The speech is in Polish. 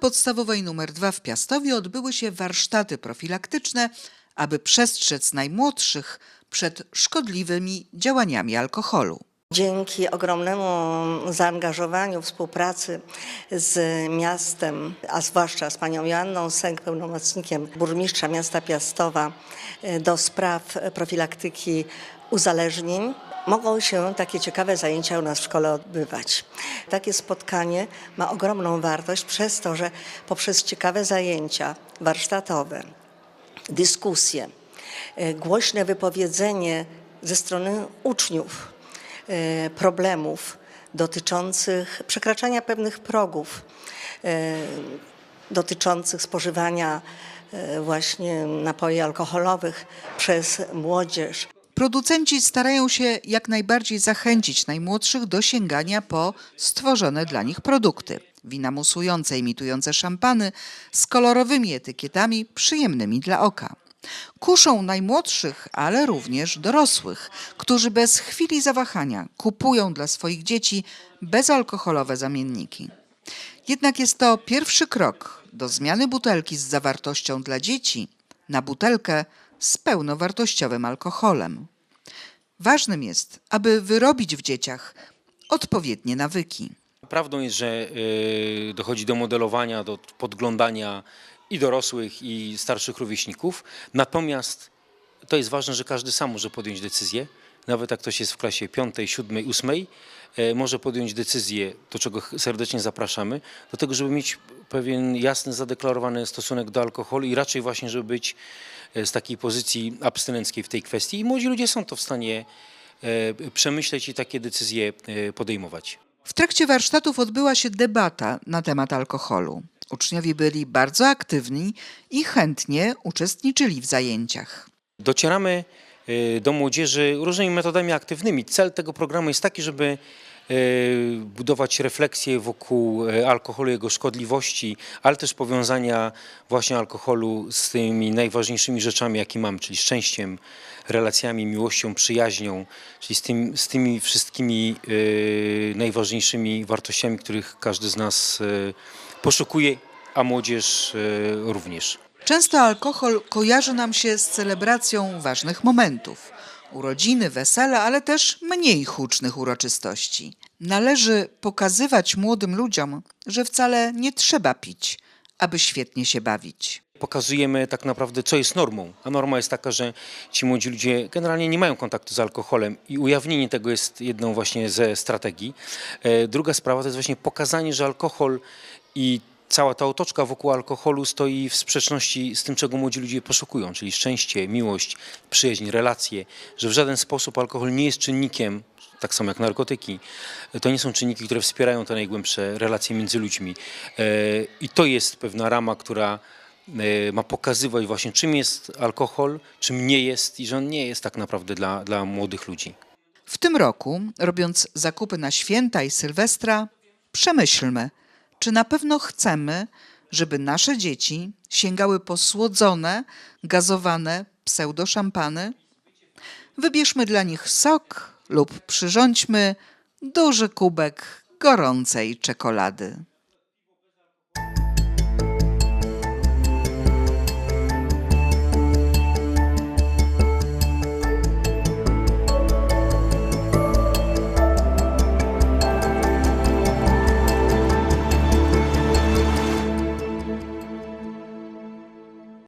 podstawowej nr 2 w Piastowie odbyły się warsztaty profilaktyczne, aby przestrzec najmłodszych przed szkodliwymi działaniami alkoholu. Dzięki ogromnemu zaangażowaniu, współpracy z miastem, a zwłaszcza z panią Joanną Sęk, pełnomocnikiem burmistrza miasta Piastowa e, do spraw profilaktyki uzależnień, mogą się takie ciekawe zajęcia u nas w szkole odbywać. Takie spotkanie ma ogromną wartość przez to, że poprzez ciekawe zajęcia warsztatowe, dyskusje, e, głośne wypowiedzenie ze strony uczniów e, problemów dotyczących przekraczania pewnych progów, e, dotyczących spożywania właśnie napoi alkoholowych przez młodzież. Producenci starają się jak najbardziej zachęcić najmłodszych do sięgania po stworzone dla nich produkty. Wina musujące, imitujące szampany z kolorowymi etykietami przyjemnymi dla oka. Kuszą najmłodszych, ale również dorosłych, którzy bez chwili zawahania kupują dla swoich dzieci bezalkoholowe zamienniki. Jednak jest to pierwszy krok do zmiany butelki z zawartością dla dzieci na butelkę z pełnowartościowym alkoholem. Ważnym jest, aby wyrobić w dzieciach odpowiednie nawyki. Prawdą jest, że y, dochodzi do modelowania, do podglądania i dorosłych, i starszych rówieśników. Natomiast to jest ważne, że każdy sam może podjąć decyzję. Nawet jak ktoś jest w klasie 5, 7, 8, e, może podjąć decyzję, do czego serdecznie zapraszamy, do tego, żeby mieć pewien jasny, zadeklarowany stosunek do alkoholu i raczej właśnie, żeby być e, z takiej pozycji abstynenckiej w tej kwestii. I młodzi ludzie są to w stanie e, przemyśleć i takie decyzje e, podejmować. W trakcie warsztatów odbyła się debata na temat alkoholu. Uczniowie byli bardzo aktywni i chętnie uczestniczyli w zajęciach. Docieramy do młodzieży różnymi metodami aktywnymi. Cel tego programu jest taki, żeby budować refleksję wokół y, alkoholu, jego szkodliwości, ale też powiązania właśnie alkoholu z tymi najważniejszymi rzeczami, jakie mamy, czyli szczęściem, relacjami, miłością, przyjaźnią, czyli z, tym, z tymi wszystkimi y, najważniejszymi wartościami, których każdy z nas poszukuje, a młodzież również. Często alkohol kojarzy nam się z celebracją ważnych momentów urodziny, wesela, ale też mniej hucznych uroczystości. Należy pokazywać młodym ludziom, że wcale nie trzeba pić, aby świetnie się bawić. pokazujemy tak naprawdę, co jest normą. A norma jest taka, że ci młodzi ludzie generalnie nie mają kontaktu z alkoholem i ujawnienie tego jest jedną właśnie ze strategii. E, Druga sprawa to jest właśnie pokazanie, że alkohol i cała ta otoczka wokół alkoholu stoi w sprzeczności z tym, czego młodzi ludzie poszukują, czyli szczęście, miłość, przyjaźń, relacje, że w żaden sposób alkohol nie jest czynnikiem, tak samo jak narkotyki, to nie są czynniki, które wspierają te najgłębsze relacje między ludźmi. E, I to jest pewna rama, która e, ma pokazywać właśnie, czym jest alkohol, czym nie jest i że on nie jest tak naprawdę dla, dla młodych ludzi. W tym roku, robiąc zakupy na święta i Sylwestra, przemyślmy, czy na pewno chcemy, żeby nasze dzieci sięgały po słodzone, gazowane pseudoszampany? Wybierzmy dla nich sok lub przyrządźmy duży kubek gorącej czekolady.